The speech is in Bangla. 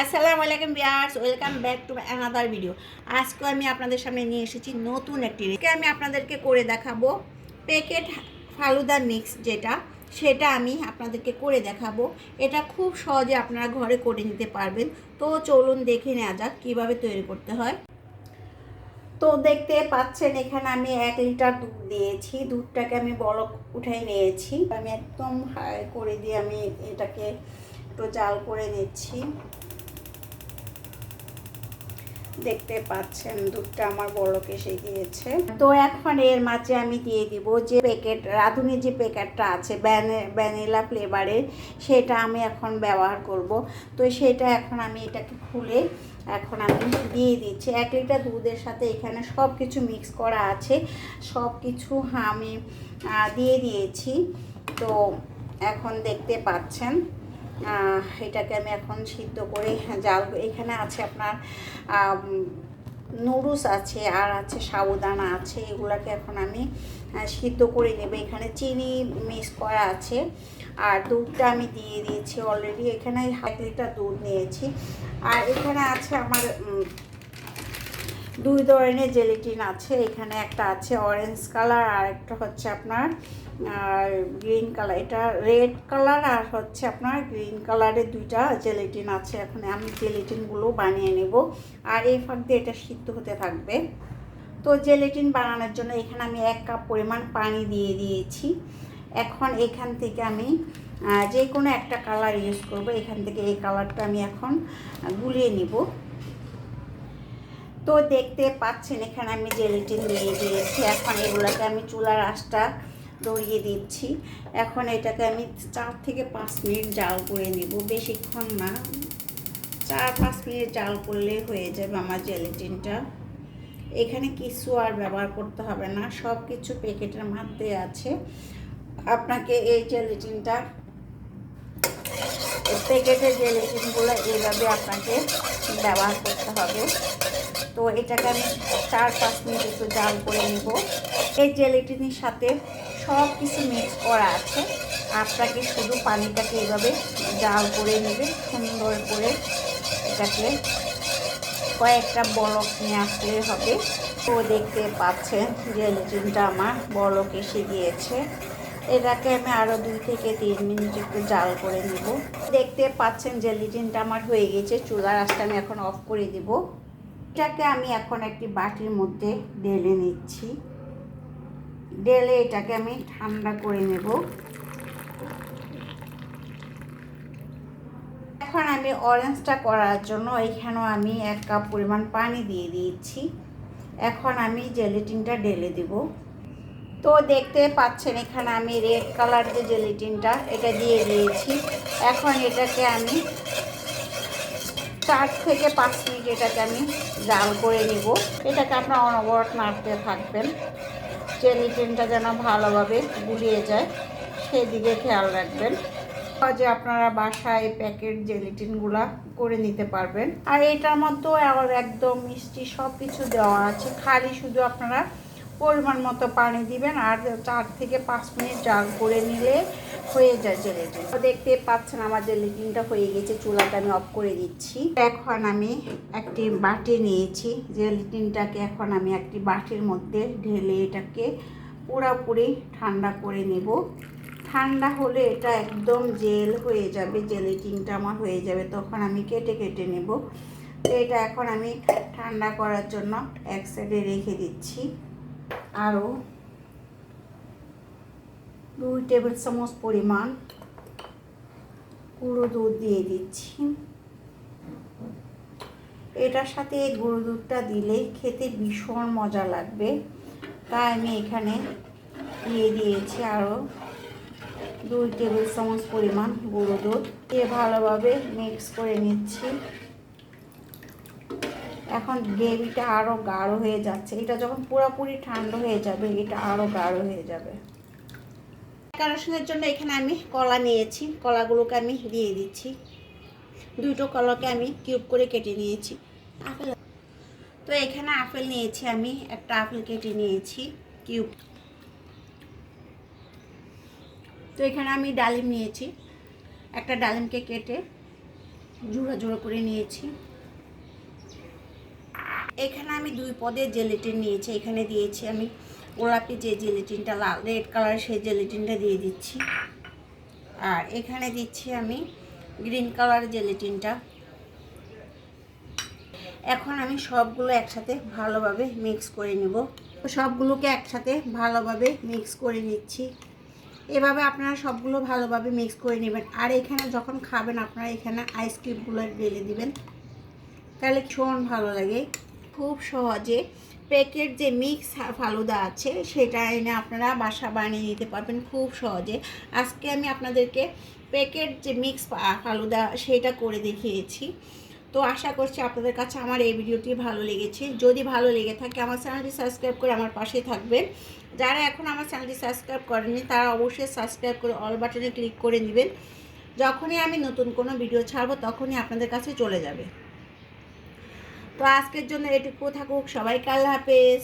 আসসালামু আলাইকুম viewers welcome back to another video আজকে আমি আপনাদের সামনে নিয়ে এসেছি নতুন একটি রেসিপি আমি আপনাদেরকে করে দেখাবো প্যাকেট ফালুদা মিক্স যেটা, সেটা আমি আপনাদেরকে করে দেখাবো। এটা খুব সহজে আপনারা ঘরে করে নিতে পারবেন। তো চলুন দেখে নেওয়া যাক কীভাবে তৈরি করতে হয়। তো দেখতে পাচ্ছেন, এখানে আমি এক লিটার দুধ দিয়েছি। দুধটাকে আমি বলক উঠাই নিয়েছি। আমি একদম হাই করে দিয়ে আমি এটাকে একটু জাল করে নিচ্ছি। দেখতে পাচ্ছেন, দুধটা আমার বলক এসে গিয়েছে তো এখন এর মাঝে আমি দিয়ে দিব যে প্যাকেট রাঁধুনি যে প্যাকেটটা আছে ভ্যানিলা ফ্লেভারের সেটা আমি এখন ব্যবহার করব। তো সেটা এখন আমি এটাকে খুলে এখন আমি দিয়ে দিচ্ছি। এক লিটার দুধের সাথে এখানে সব কিছু মিক্স করা আছে সব কিছু আমি দিয়ে দিয়েছি। তো এখন দেখতে পাচ্ছেন। এটাকে আমি এখন সিদ্ধ করে জাল এখানে আছে আপনার নুডলস আছে আর আছে সাবুদানা আছে, এগুলাকে এখন আমি সিদ্ধ করে নেব। এখানে চিনি মিক্স করা আছে আর দুধটা আমি দিয়ে দিয়েছি অলরেডি এখানে হাফ লিটার দুধ নিয়েছি। আর এখানে আছে আমার দুই ধরনের জেলিটিন আছে, এখানে একটা আছে অরেঞ্জ কালার আর একটা হচ্ছে আপনার গ্রিন কালার এটা রেড কালার আর হচ্ছে আপনার গ্রিন কালারের দুইটা জেলিটিন আছে। এখন আমি জেলিটিনগুলো বানিয়ে নেব, আর এই ফাঁক দিয়ে এটা সিদ্ধ হতে থাকবে। তো জেলেটিন বানানোর জন্য এখানে আমি এক কাপ পরিমাণ পানি দিয়ে দিয়েছি। এখন এখান থেকে আমি যে কোনো একটা কালার ইউজ করব, এখান থেকে এই কালারটা আমি এখন গুলিয়ে নিব। তো দেখতে পাচ্ছেন, এখানে আমি জেলিটিন দিয়ে দিয়েছি। এখন এগুলোকে আমি চুলার আঁচটা ধরিয়ে দিচ্ছি। এখন এটাকে আমি চার থেকে পাঁচ মিনিট জাল করে নিব। বেশিক্ষণ না। চার পাঁচ মিনিট জাল করলে হয়ে যাবে আমার জেলিটিনটা এখানে কিছু আর ব্যবহার করতে হবে না। সব কিছু প্যাকেটের মধ্যে আছে। আপনাকে এই জেলিটিনটা প্যাকেটের জেলিটিনগুলো এইভাবে আপনাকে ব্যবহার করতে হবে। তো এটাকে আমি চার পাঁচ মিনিট একটু জাল করে নেব। এই জেলিটিনের সাথে সব কিছু মিক্স করা আছে। আপনাকে শুধু পানিটাকে এইভাবে জাল করে নেবে সুন্দর করে এটাকে কয়েকটা বলক নিয়ে আসলে হবে। তো দেখতে পাচ্ছেন, জেলিটিনটা আমার বলক এসে গিয়েছে। এটাকে আমি আরও দুই থেকে তিন মিনিট একটু জাল করে নেব। দেখতে পাচ্ছেন, জেলিটিনটা আমার হয়ে গেছে, চুলার আঁচটা আমি এখন অফ করে দিব। এটাকে আমি এখন একটি বাটির মধ্যে ঢেলে নিচ্ছি। ডেলে এটাকে আমি ঠান্ডা করে নেব। এখন আমি অরেঞ্জটা করার জন্য এখানেও আমি এক কাপ পরিমাণ পানি দিয়ে দিয়েছি। এখন আমি জেলিটিনটা ঢেলে দেব। তো দেখতে পাচ্ছেন, এখানে আমি রেড কালার যে জেলিটিনটা এটা দিয়ে দিয়েছি। এখন এটাকে আমি চার থেকে পাঁচ মিনিট এটাকে আমি জাল করে নিব। এটাকে আপনার অনবরত নাড়তে থাকবেন। জেলিটিনটা যেন ভালোভাবে গুলিয়ে যায়, সেদিকে খেয়াল রাখবেন। যে আপনারা বাসায় প্যাকেট জেলিটিনগুলা করে নিতে পারবেন। আর এটার মধ্যেও আবার একদম মিষ্টি সব কিছু দেওয়া আছে। খালি শুধু আপনারা পরিমাণ মতো পানি দিবেন আর চার থেকে পাঁচ মিনিট জাল করে নিলে হয়ে যায় জেলিটিন তো দেখতে পাচ্ছেন আমার জেলিটিনটা হয়ে গেছে, চুলাটা আমি অফ করে দিচ্ছি। এখন আমি একটি বাটি নিয়েছি জেলিটিনটাকে এখন আমি একটি বাটির মধ্যে ঢেলে এটাকে পুরাপুরি ঠান্ডা করে নেব। ঠান্ডা হলে এটা একদম জেল হয়ে যাবে জেলিটিনটা আমার হয়ে যাবে, তখন আমি কেটে কেটে নেব। তো এটা এখন আমি ঠান্ডা করার জন্য এক সাইডে রেখে দিচ্ছি। আরও দুই টেবিল চামচ পরিমাণ গুঁড়ো দুধ দিয়ে দিচ্ছি। এটার সাথে এই গুঁড়ো দুধটা দিলে খেতে ভীষণ মজা লাগবে। তাই আমি এখানে দিয়ে দিয়েছি আরও দুই টেবিল চামচ পরিমাণ গুঁড়ো দুধ। দিয়ে ভালোভাবে মিক্স করে নিচ্ছি। এখন গ্রেভিটা আরও গাঢ় হয়ে যাচ্ছে। এটা যখন পুরোপুরি ঠান্ডা হয়ে যাবে, এটা আরও গাঢ় হয়ে যাবে। ডেকোরেশনের জন্য এখানে আমি কলা নিয়েছি। কলাগুলোকে আমি দিয়ে দিচ্ছি। দুটো কলাকে আমি কিউব করে কেটে নিয়েছি। আপেল। তো এখানে আপেল নিয়েছি আমি। একটা আপেল কেটে নিয়েছি, কিউব। তো এখানে আমি ডালিম নিয়েছি। একটা ডালিমকে কেটে জোড়া জোড়া করে নিয়েছি। এখানে আমি দুই পদের জেলেটিন নিয়েছি। এখানে দিয়েছি আমি গোলাপি যে জেলেটিনটা লাল রেড কালার সেই জেলেটিনটা দিয়ে দিচ্ছি। আর এখানে দিচ্ছি আমি গ্রিন কালার জেলেটিনটা এখন আমি সবগুলো একসাথে ভালোভাবে মিক্স করে নেব। সবগুলোকে একসাথে ভালোভাবে মিক্স করে নিচ্ছি। এভাবে আপনারা সবগুলো ভালোভাবে মিক্স করে নেবেন। আর এখানে যখন খাবেন, আপনারা এখানে আইসক্রিমগুলো ঢেলে দিবেন। তাহলে ভীষণ ভালো লাগে। খুব সহজে প্যাকেট যে মিক্স ফালুদা আছে, সেটা এনে আপনারা বাসা বানিয়ে নিতে পারবেন খুব সহজে। আজকে আমি আপনাদেরকে প্যাকেট যে মিক্স ফালুদা সেটা করে দেখিয়েছি। তো আশা করছি আপনাদের কাছে আমার এই ভিডিওটি ভালো লেগেছে। যদি ভালো লেগে থাকে, আমার চ্যানেলটি সাবস্ক্রাইব করে আমার পাশে থাকবেন। যারা এখন আমার চ্যানেলটি সাবস্ক্রাইব করেনি তারা অবশ্যই সাবস্ক্রাইব করে অল বাটনে ক্লিক করে নেবেন। যখনই আমি নতুন কোনো ভিডিও ছাড়বো, তখনই আপনাদের কাছে চলে যাবে। তো আজকের জন্য এটুকু থাকুক সবাইকে আল্লাহ হাফেজ।